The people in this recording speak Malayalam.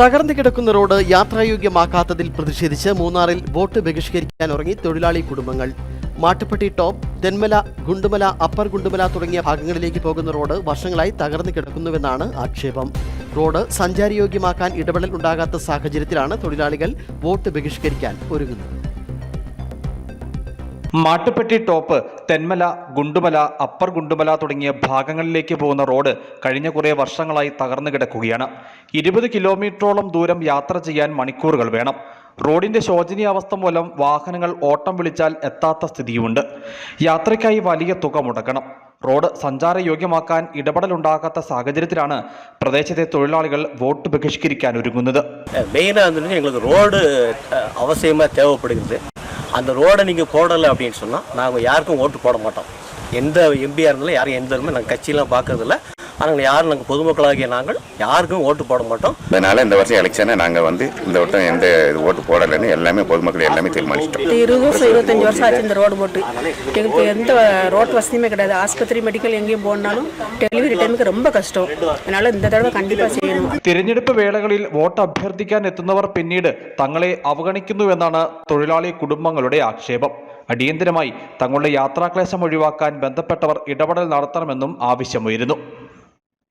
തകർന്നു കിടക്കുന്ന റോഡ് യാത്രായോഗ്യമാക്കാത്തതിൽ പ്രതിഷേധിച്ച് മൂന്നാറിൽ വോട്ട് ബഹിഷ്കരിക്കാൻ ഇറങ്ങി തൊഴിലാളി കുടുംബങ്ങൾ. മാട്ടുപ്പെട്ടി ടോപ്പ് തെന്മല ഗുണ്ടുമല അപ്പർ ഗുണ്ടുമല തുടങ്ങിയ ഭാഗങ്ങളിലേക്ക് പോകുന്ന റോഡ് വർഷങ്ങളായി തകർന്നു കിടക്കുന്നുവെന്നാണ് ആക്ഷേപം. റോഡ് സഞ്ചാരയോഗ്യമാക്കാൻ ഇടപെടൽ ഉണ്ടാകാത്ത സാഹചര്യത്തിലാണ് തൊഴിലാളികൾ വോട്ട് ബഹിഷ്കരിക്കാൻ ഒരുങ്ങുന്നത്. മാട്ടുപ്പെട്ടി ടോപ്പ് തെന്മല ഗുണ്ടുമല അപ്പർ ഗുണ്ടുമല തുടങ്ങിയ ഭാഗങ്ങളിലേക്ക് പോകുന്ന റോഡ് കഴിഞ്ഞ കുറേ വർഷങ്ങളായി തകർന്നു കിടക്കുകയാണ്. ഇരുപത് കിലോമീറ്ററോളം ദൂരം യാത്ര ചെയ്യാൻ മണിക്കൂറുകൾ വേണം. റോഡിന്റെ ശോചനീയാവസ്ഥ മൂലം വാഹനങ്ങൾ ഓട്ടം വിളിച്ചാൽ എത്താത്ത സ്ഥിതിയുമുണ്ട്. യാത്രയ്ക്കായി വലിയ തുക മുടക്കണം. റോഡ് സഞ്ചാരയോഗ്യമാക്കാൻ ഇടപെടലുണ്ടാകാത്ത സാഹചര്യത്തിലാണ് പ്രദേശത്തെ തൊഴിലാളികൾ വോട്ട് ബഹിഷ്കരിക്കാൻ ഒരുങ്ങുന്നത്. മെയിനാ ഞങ്ങൾക്ക് റോഡ് അവസ്യമായി തേവപ്പെടുന്നത് அந்த ரோடை நீங்கள் போடலை அப்படின்னு சொன்னால் நாங்கள் யாருக்கும் ஓட்டு போட மாட்டோம். எந்த எம்பியாக இருந்தாலும் யாரும் எந்த நாங்கள் கட்சியெலாம் பார்க்கறதில்ல. ஆனால் யாரும் நாங்கள் பொதுமக்களாகிய நாங்கள் யாருக்கும் ஓட்டு போட மாட்டோம் அதனால இந்த வருஷம் எலெக்ஷனை நாங்கள் வந்து இந்த வட்டம் எந்த இது ஓட்டு போடலைன்னு எல்லாமே பொதுமக்கள் எல்லாமே தீர்மானிச்சிட்டோம் இது இருபது வருஷம் இருபத்தஞ்சி வருஷம் ஆச்சு இந்த ரோடு போட்டு எங்களுக்கு எந்த ரோட் வசதியுமே கிடையாது ஆஸ்பத்திரி மெடிக்கல் எங்கேயும் போனாலும் டெலிவரி டைமுக்கு ரொம்ப கஷ்டம் அதனால இந்த தடவை கண்டிப்பாக செய்யணும் തിരഞ്ഞെടുപ്പ് വേളകളിൽ വോട്ട് അഭ്യർത്ഥിക്കാൻ എത്തുന്നവർ പിന്നീട് തങ്ങളെ അവഗണിക്കുന്നുവെന്നാണ് തൊഴിലാളി കുടുംബങ്ങളുടെ ആക്ഷേപം അടിയന്തരമായി തങ്ങളുടെ യാത്രാക്ലേശം ഒഴിവാക്കാൻ ബന്ധപ്പെട്ടവർ ഇടപെടൽ നടത്തണമെന്നും ആവശ്യമുയരുന്നു